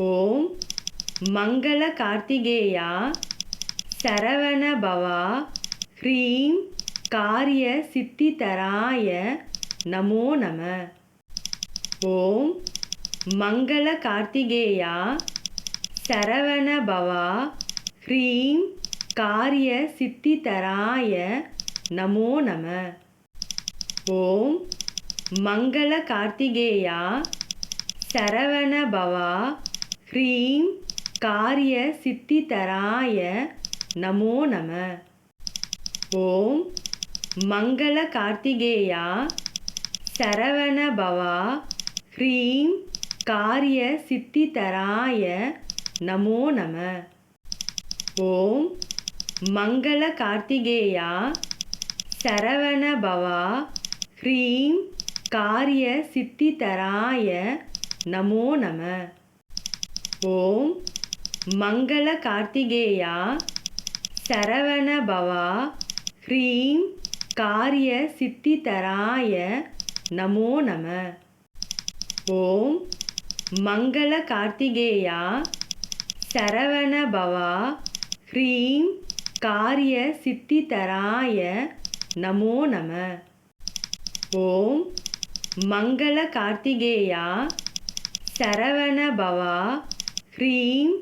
ஓம் மங்கள கார்த்திகேயா சரவண பவா ஹ்ரீம் காரிய சித்திதராய நமோ நம. ஓம் மங்கள கார்த்திகேயா சரவண பவா ஹ்ரீம் காரிய சித்திதராய நமோ நம. ஓம் மங்கள கார்த்திகேயா சரவண பவா ஹ்ரீம் காரிய சித்திதராய நமோ நம. ஓம் மங்கள கார்த்திகேயா சரவண பவா. ஹ்ரீம் காரிய சித்திதராய நமோ நம. ஓம் மங்கள கார்த்திகேயா சரவண பவா. ஹ்ரீம் காரிய சித்திதராய நமோ நம. ஓம் மங்கள கார்த்திகேயா சரவண பவா ஹ்ரீம் காரிய சித்திதராய நமோ நம. ஓம் மங்கள கார்த்திகேயா சரவண பவா ஹ்ரீம் காரிய சித்திதராய நமோ நம. ஓம் மங்கள கார்த்திகேயா சரவண பவா ஹ்ரீம்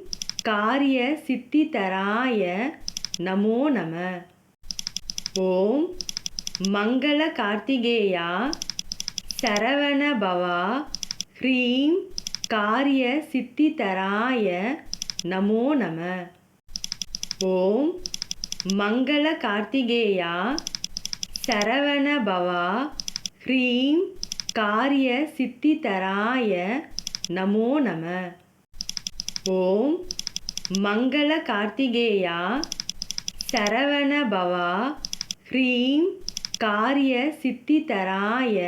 காரிய சித்திதராய நமோ நம. ஓம் மங்கள கார்த்திகேயா சரவண பவா. ஹ்ரீம் காரிய சித்திதராய நமோ நம. ஓம் மங்கள கார்த்திகேயா சரவண பவா. ஹ்ரீம் காரிய சித்திதராய நமோ நம. ஓம் மங்கள கார்த்திகேயா சரவண பவா ஹ்ரீம் காரிய சித்திதராய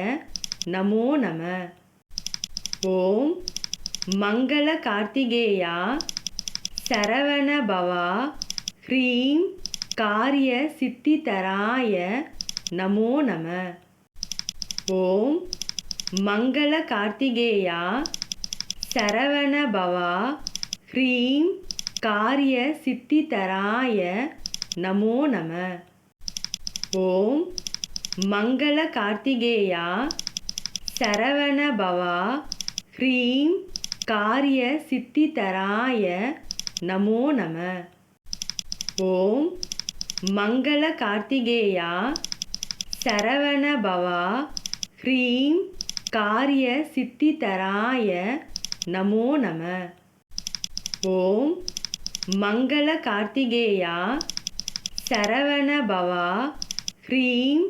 நமோ நம. ஓம் மங்கள கார்த்திகேயா சரவண பவா ஹ்ரீம் காரிய சித்திதராய நமோ நம. ஓம் மங்கள கார்த்திகேயா சரவண பவா ஹ்ரீம் காரிய சித்திதராய நமோ நம. ஓம் மங்கள கார்த்திகேயா சரவண பவா. ஹ்ரீம் காரிய சித்திதராய நமோ நம. ஓம் மங்கள கார்த்திகேயா சரவண பவா. ஹ்ரீம் காரிய சித்திதராய நமோ நம. ஓம் மங்கள கார்த்திகேயா சரவண பவா ஹ்ரீம்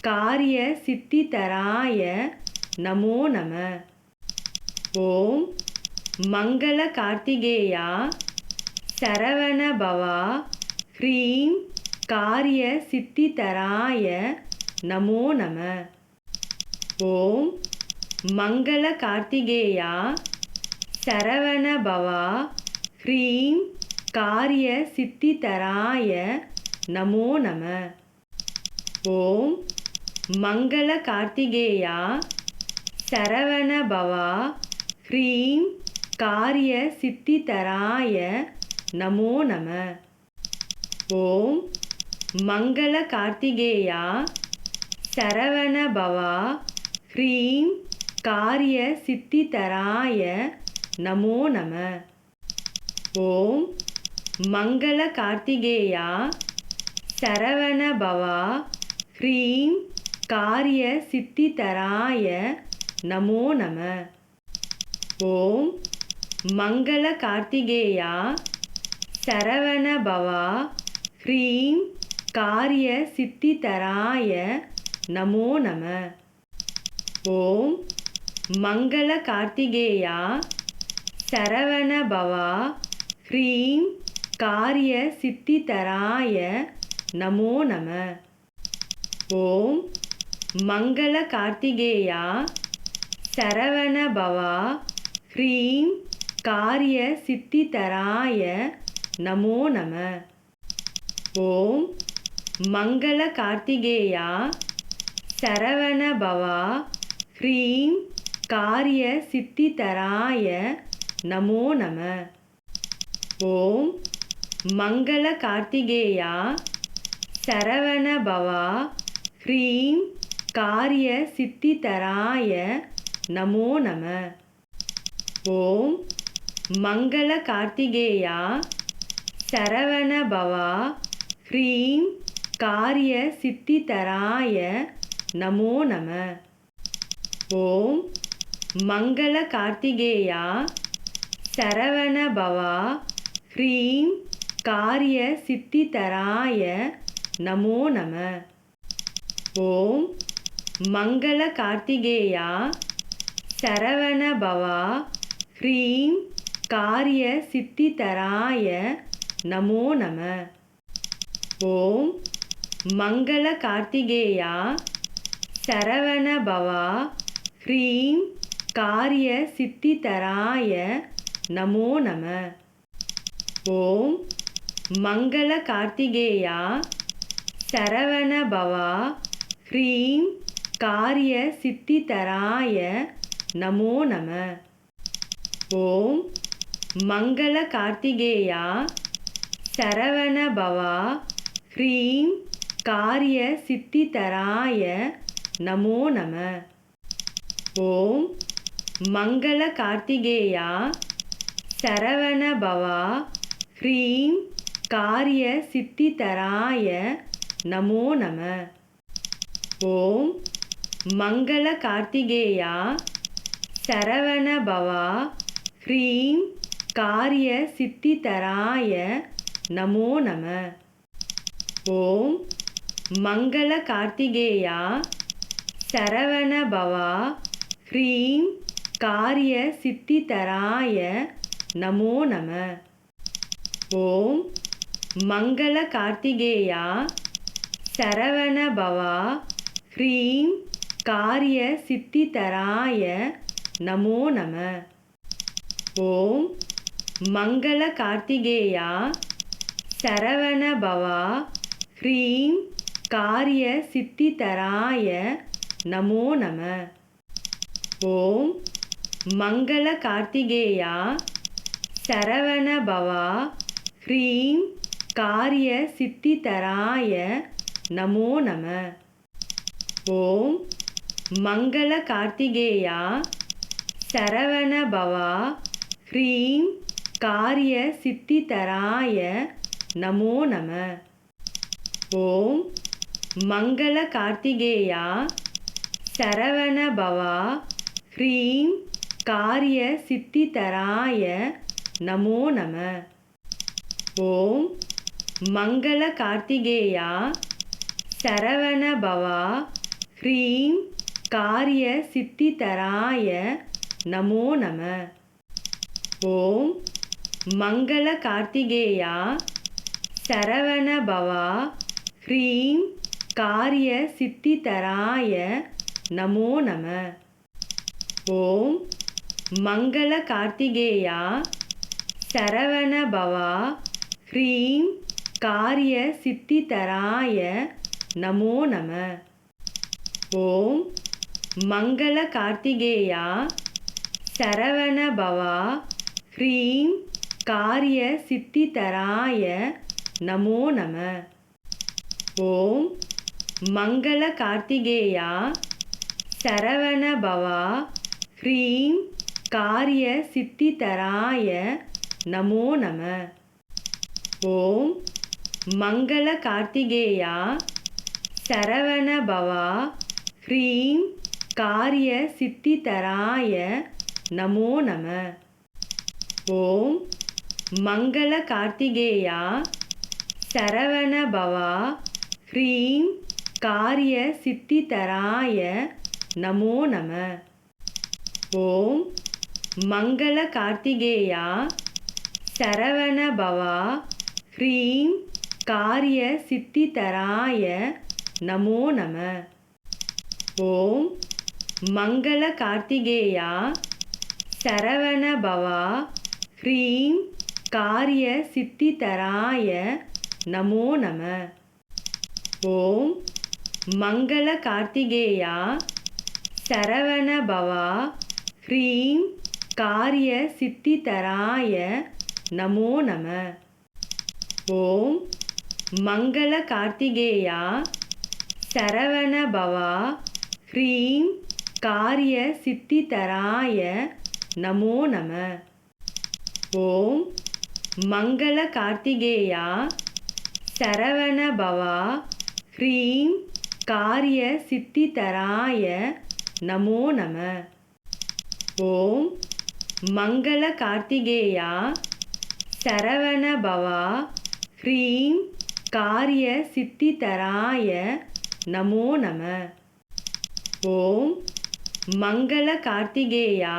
காரிய சித்திதராய நமோ நம. ஓம் மங்கள கார்த்திகேயா சரவண பவா ஹ்ரீம் காரிய சித்திதராய நமோ நம. ஓம் மங்கள கார்த்திகேயா சரவண பவா ஹ்ரீம் காரிய சித்திதராய நமோ நம ஓம் மங்கள கார்த்திகேயா சரவண பவா ஹ்ரீம் காரிய சித்திதராய நமோ நம ஓம் மங்கள கார்த்திகேயா சரவண பவா ஹ்ரீம் காரிய சித்திதராய நமோ நம ஓம் மங்கள கார்த்திகேயா சரவண பவா ஹ்ரீம் காரிய சித்திதராய நமோ நம. ஓம் மங்கள கார்த்திகேயா சரவண பவா ஹ்ரீம் காரிய சித்திதராய நமோ நம. ஓம் மங்கள கார்த்திகேயா சரவண பவா ஹ்ரீம் காரிய சித்திதராய நமோ நம. ஓம் மங்கள கார்த்திகேயா சரவண பவா. ஹ்ரீம் காரிய சித்திதராய நமோ நம. ஓம் மங்கள கார்த்திகேயா சரவண பவா. ஹ்ரீம் காரிய சித்திதராய நமோ நம. ஓம் மங்கள கார்த்திகேயா சரவண பவா ஹ்ரீம் காரிய சித்திதராய நமோ நம. ஓம் மங்கள கார்த்திகேயா சரவண பவா ஹ்ரீம் காரிய சித்திதராய நமோ நம. ஓம் மங்கள கார்த்திகேயா சரவண பவா ஹ்ரீம் காரிய சித்திதராய நமோ நம ஓம் மங்கள கார்த்திகேயா சரவண பவா ஹ்ரீம் காரிய சித்திதராய நமோ நம ஓம் மங்கள கார்த்திகேயா சரவண பவா ஹ்ரீம் காரிய சித்திதராய நமோ நம ஓம் மங்கள கார்த்திகேயா சரவண பவா ஹ்ரீம் காரிய சித்திதராய நமோ நம. ஓம் மங்கள கார்த்திகேயா சரவண பவா ஹ்ரீம் காரிய சித்திதராய நமோ நம. ஓம் மங்கள கார்த்திகேயா சரவண பவா ஹ்ரீம் காரிய சித்திதராய நமோ நம. ஓம் மங்கள கார்த்திகேயா சரவண பவா. ஹ்ரீம் காரிய சித்திதராய நமோ நம. ஓம் மங்கள கார்த்திகேயா சரவண பவா. ஹ்ரீம் காரிய சித்திதராய நமோ நம. ஓம் மங்கள கார்த்திகேயா சரவண பவா ஹ்ரீம் காரிய சித்திதராய நமோ நம. ஓம் மங்கள கார்த்திகேயா சரவண பவா ஹ்ரீம் காரிய சித்திதராய நமோ நம. ஓம் மங்கள கார்த்திகேயா சரவண பவா ஹ்ரீம் காரிய சித்திதராய நமோ நம. ஓம் மங்கள கார்த்திகேயா சரவண பவா. ஹ்ரீம் காரிய சித்திதராய நமோ நம. ஓம் மங்கள கார்த்திகேயா சரவண பவா. ஹ்ரீம் காரிய சித்திதராய நமோ நம. ஓம் மங்கள கார்த்திகேயா சரவண பவா ஹ்ரீம் காரிய சித்திதராய நமோ நம. ஓம் மங்கள கார்த்திகேயா சரவண பவா ஹ்ரீம் காரிய சித்திதராய நமோ நம. ஓம் மங்கள கார்த்திகேயா சரவண பவா ஹ்ரீம் காரிய சித்திதராய நமோ நம ஓம் மங்கள கார்த்திகேயா சரவண பவா ஹ்ரீம் காரிய சித்திதராய நமோ நம ஓம் மங்கள கார்த்திகேயா சரவண பவா ஹ்ரீம் காரிய சித்திதராய நமோ நம ஓம் மங்கள கார்த்திகேயா சரவண பவா ஹ்ரீம் காரிய சித்திதராய நமோ நம. ஓம் மங்கள கார்த்திகேயா சரவண பவா ஹ்ரீம் காரிய சித்திதராய நமோ நம. ஓம் மங்கள கார்த்திகேயா சரவண பவா ஹ்ரீம் காரிய சித்திதராய நமோ நம. ஓம் மங்கள கார்த்திகேயா சரவண பவா. ஹ்ரீம் காரிய சித்திதராய நமோ நம. ஓம் மங்கள கார்த்திகேயா சரவண பவா. ஹ்ரீம் காரிய சித்திதராய நமோ நம. ஓம் மங்கள கார்த்திகேயா சரவண பவா ஹ்ரீம் காரிய சித்திதராய நமோ நம. ஓம் மங்கள கார்த்திகேயா சரவண பவா ஹ்ரீம் காரிய சித்திதராய நமோ நம. ஓம் மங்கள கார்த்திகேயா சரவண பவா ஹ்ரீம் காரிய சித்திதராய நமோ நம ஓம் மங்கள கார்த்திகேயா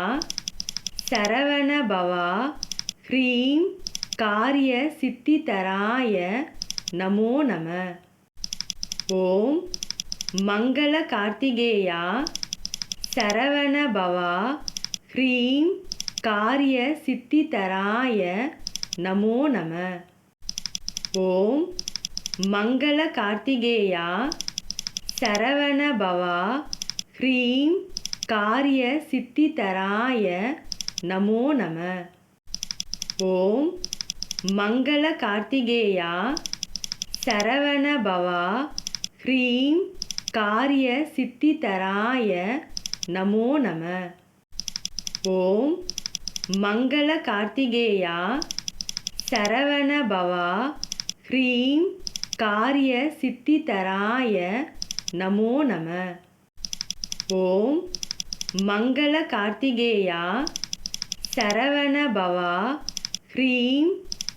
சரவண பவா ஹ்ரீம் காரிய சித்திதராய நமோ நம ஓம் மங்கள கார்த்திகேயா சரவண பவா ஹ்ரீம் காரிய சித்திதராய நமோ நம ஓம் மங்கள கார்த்திகேயா சரவண பவா ஹ்ரீம் காரிய சித்திதராய நமோ நம. ஓம் மங்கள கார்த்திகேயா சரவண பவா ஹ்ரீம் காரிய சித்திதராய நமோ நம. ஓம் மங்கள கார்த்திகேயா சரவண பவா ஹ்ரீம் காரிய சித்திதராய நமோ நம. ஓம் மங்கள கார்த்திகேயா சரவண பவா. ஹ்ரீம்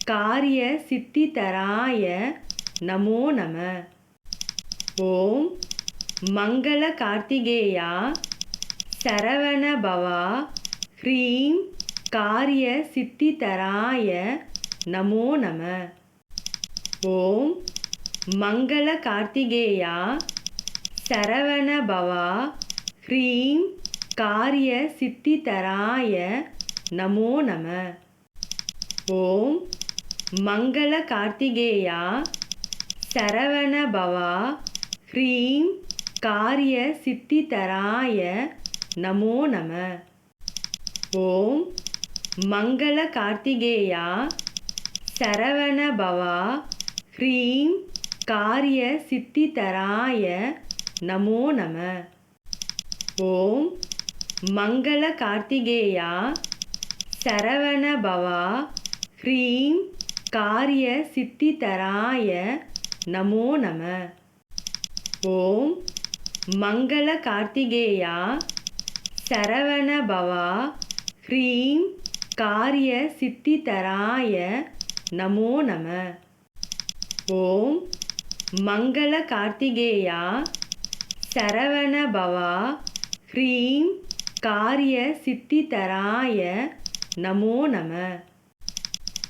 காரிய சித்திதராய நமோ நம. ஓம் மங்கள கார்த்திகேயா சரவண பவா. ஹ்ரீம் காரிய சித்திதராய நமோ நம. ஓம் மங்கள கார்த்திகேயா சரவண பவா ஹ்ரீம் காரிய சித்திதராய நமோ நம. ஓம் மங்கள கார்த்திகேயா சரவண பவா ஹ்ரீம் காரிய சித்திதராய நமோ நம. ஓம் மங்கள கார்த்திகேயா சரவண பவா ஹ்ரீம் காரிய சித்திதராய நமோ நம ஓம் மங்கள கார்த்திகேயா சரவண பவா ஹ்ரீம் காரிய சித்திதராய நமோ நம ஓம் மங்கள கார்த்திகேயா சரவண பவா ஹ்ரீம் காரிய சித்திதராய நமோ நம ஓம் மங்கள கார்த்திகேயா சரவண பவா ஹ்ரீம் காரிய சித்திதராய நமோ நம.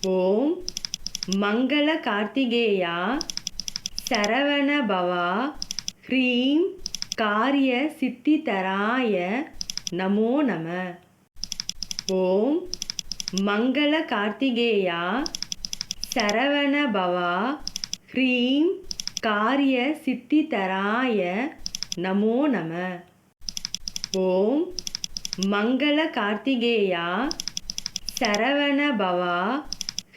ஓம் மங்கள கார்த்திகேயா சரவண பவா ஹ்ரீம் காரிய சித்திதராய நமோ நம. ஓம் மங்கள கார்த்திகேயா சரவண பவா ஹ்ரீம் காரிய சித்திதராய நமோ நம. ஓம் மங்கள கார்த்திகேயா சரவண பவா.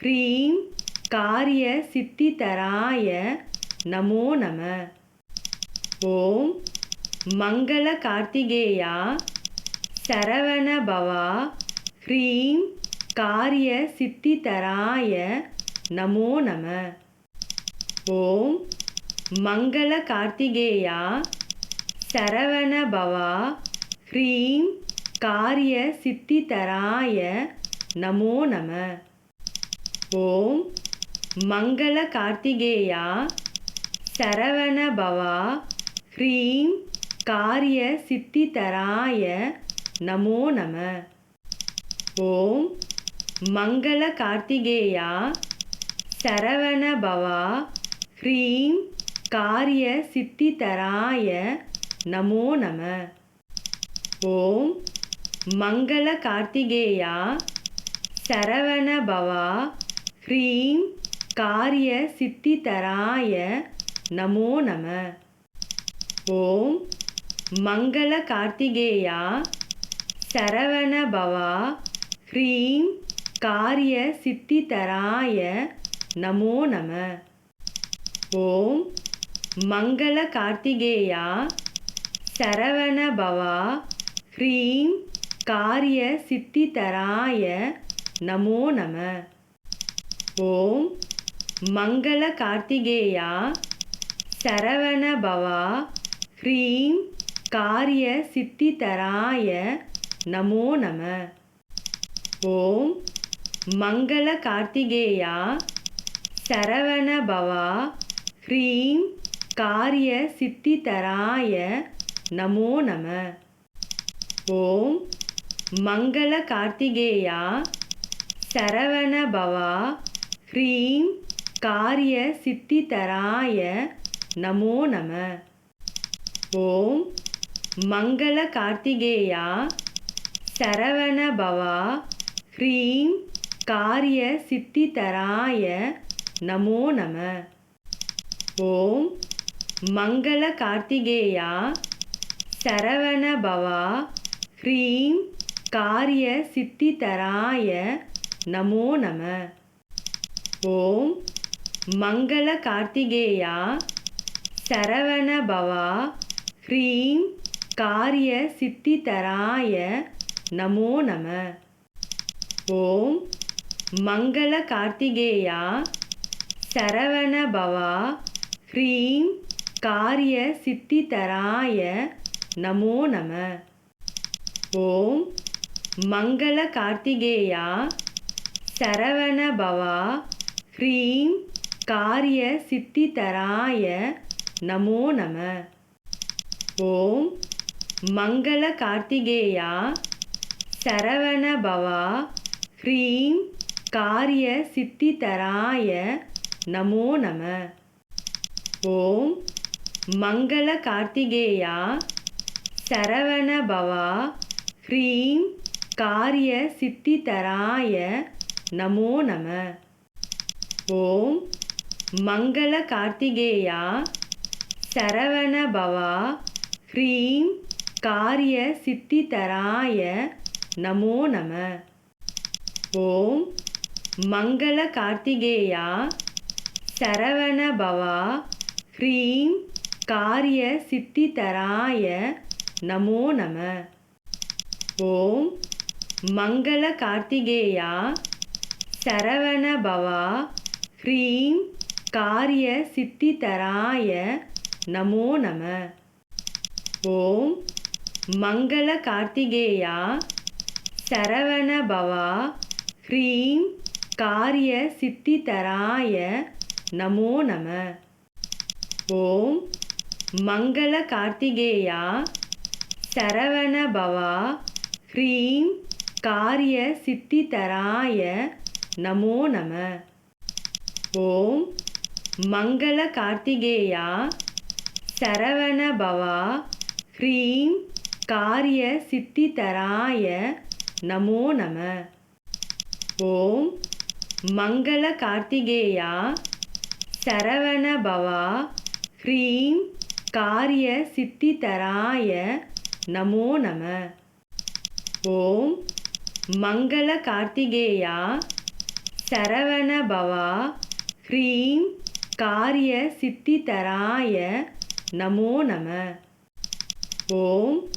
ஹ்ரீம் காரிய சித்திதராய நமோ நம. ஓம் மங்கள கார்த்திகேயா சரவண பவா. ஹ்ரீம் காரிய சித்திதராய நமோ நம. ஓம் மங்கள கார்த்திகேயா சரவண பவா ஹ்ரீம் காரிய சித்திதராய நமோ நம. ஓம் மங்கள கார்த்திகேயா சரவண பவா ஹ்ரீம் காரிய சித்திதராய நமோ நம. ஓம் மங்கள கார்த்திகேயா சரவண பவா ஹ்ரீம் காரிய சித்திதராய நமோ நம ஓம் மங்கள கார்த்திகேயா சரவண பவா ஹ்ரீம் காரிய சித்திதராய நமோ நம ஓம் மங்கள கார்த்திகேயா சரவண பவா ஹ்ரீம் காரிய சித்திதராய நமோ நம ஓம் மங்கள கார்த்திகேயா சரவண பவா ஹ்ரீம் காரிய சித்திதராய நமோ நம. ஓம் மங்கள கார்த்திகேயா சரவண பவா ஹ்ரீம் காரிய சித்திதராய நமோ நம. ஓம் மங்கள கார்த்திகேயா சரவண பவா ஹ்ரீம் காரிய சித்திதராய நமோ நம ஓம் மங்கள கார்த்திகேயா சரவண பவா ஹ்ரீம் காரிய சித்திதராய நமோ நம ஓம் மங்கள கார்த்திகேயா சரவண பவா ஹ்ரீம் காரிய சித்திதராய நமோ நம ஓம் மங்கள கார்த்திகேயா சரவண பவா ஹ்ரீம் காரிய சித்திதராய நமோ நம. ஓம் மங்கள கார்த்திகேயா சரவண பவா ஹ்ரீம் காரிய சித்திதராய நமோ நம. ஓம் மங்கள கார்த்திகேயா சரவண பவா ஹ்ரீம் காரிய சித்திதராய நமோ நம ஓம் மங்கள கார்த்திகேயா சரவண பவா ஹ்ரீம் காரிய சித்திதராய நமோ நம ஓம் மங்கள கார்த்திகேயா சரவண பவா ஹ்ரீம் காரிய சித்திதராய நமோ நம ஓம் மங்கள கார்த்திகேயா சரவண பவா ஹ்ரீம் காரிய சித்திதராய நமோ நம. ஓம் மங்கள கார்த்திகேயா சரவண பவா ஹ்ரீம் காரிய சித்திதராய நமோ நம. ஓம் மங்கள கார்த்திகேயா சரவண பவா ஹ்ரீம் காரிய சித்திதராய நமோ நம. ஓம் மங்கள கார்த்திகேயா சரவண பவா. ஹ்ரீம் காரிய சித்திதராய நமோ நம. ஓம் மங்கள கார்த்திகேயா சரவண பவா. ஹ்ரீம் காரிய சித்திதராய நமோ நம. ஓம் மங்கள கார்த்திகேயா சரவண பவா ஹ்ரீம் காரிய சித்திதராய நமோ நம. ஓம் மங்கள கார்த்திகேயா சரவண பவா ஹ்ரீம் காரிய சித்திதராய நமோ நம. ஓம் மங்கள கார்த்திகேயா சரவண பவா ஹ்ரீம் காரிய சித்திதராய நமோ நம. ஓம் மங்கள கார்த்திகேயா சரவண பவா. ஹ்ரீம் காரிய சித்திதராய நமோ நம. ஓம்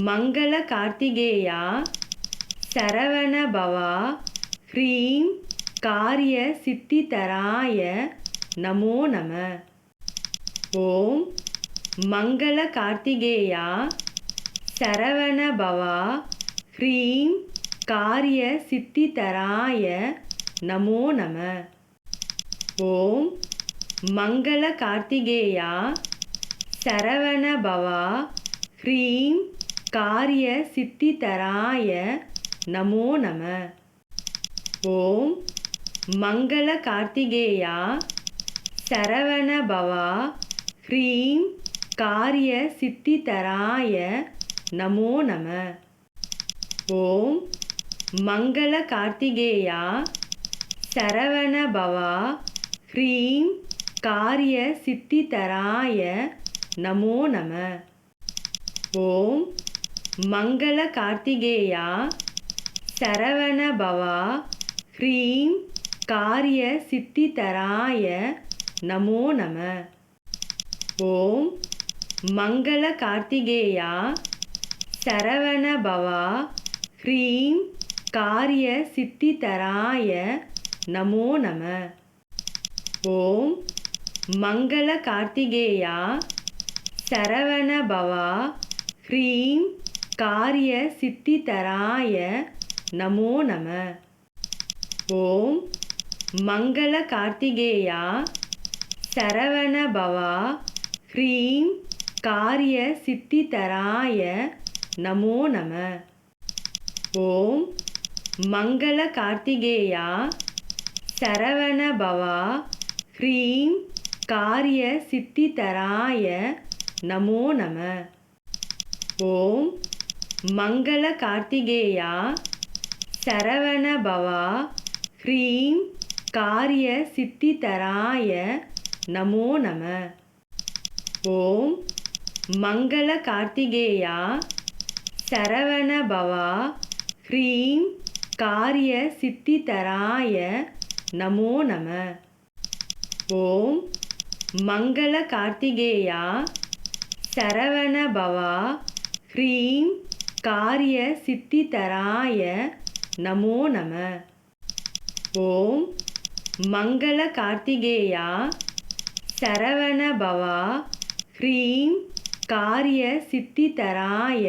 மங்கள கார்த்திகேயா சரவண பவா. ஹ்ரீம் காரிய சித்திதராய நமோ நம. ஓம் மங்கள கார்த்திகேயா சரவண பவா ஹ்ரீம் காரிய சித்திதராய நமோ நம. ஓம் மங்கள கார்த்திகேயா சரவண பவா ஹ்ரீம் காரிய சித்திதராய நமோ நம. ஓம் மங்கள கார்த்திகேயா சரவண பவா ஹ்ரீம் காரிய சித்திதராய நமோ நம ஓம் மங்கள கார்த்திகேயா சரவண பவா ஹ்ரீம் காரிய சித்திதராய நமோ நம ஓம் மங்கள கார்த்திகேயா சரவண பவா ஹ்ரீம் காரிய சித்திதராய நமோ நம ஓம் மங்கள கார்த்திகேயா சரவண பவா ஹ்ரீம் காரிய சித்திதராய நமோ நம. ஓம் மங்கள கார்த்திகேயா சரவண பவா ஹ்ரீம் காரிய சித்திதராய நமோ நம. ஓம் மங்கள கார்த்திகேயா சரவண பவா ஹ்ரீம் காரிய சித்திதராய நமோ நம ஓம் மங்கள கார்த்திகேயா சரவண பவா ஹ்ரீம் காரிய சித்திதராய நமோ நம ஓம் மங்கள கார்த்திகேயா சரவண பவா ஹ்ரீம் காரிய சித்திதராய நமோ நம ஓம் மங்கள கார்த்திகேயா சரவண பவா ஹ்ரீம் காரிய சித்திதராய நமோ நம. ஓம் மங்கள கார்த்திகேயா சரவண பவா ஹ்ரீம் காரிய சித்திதராய நமோ நம. ஓம் மங்கள கார்த்திகேயா சரவண பவா ஹ்ரீம் காரிய சித்தி தராய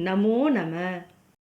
நமோ நம.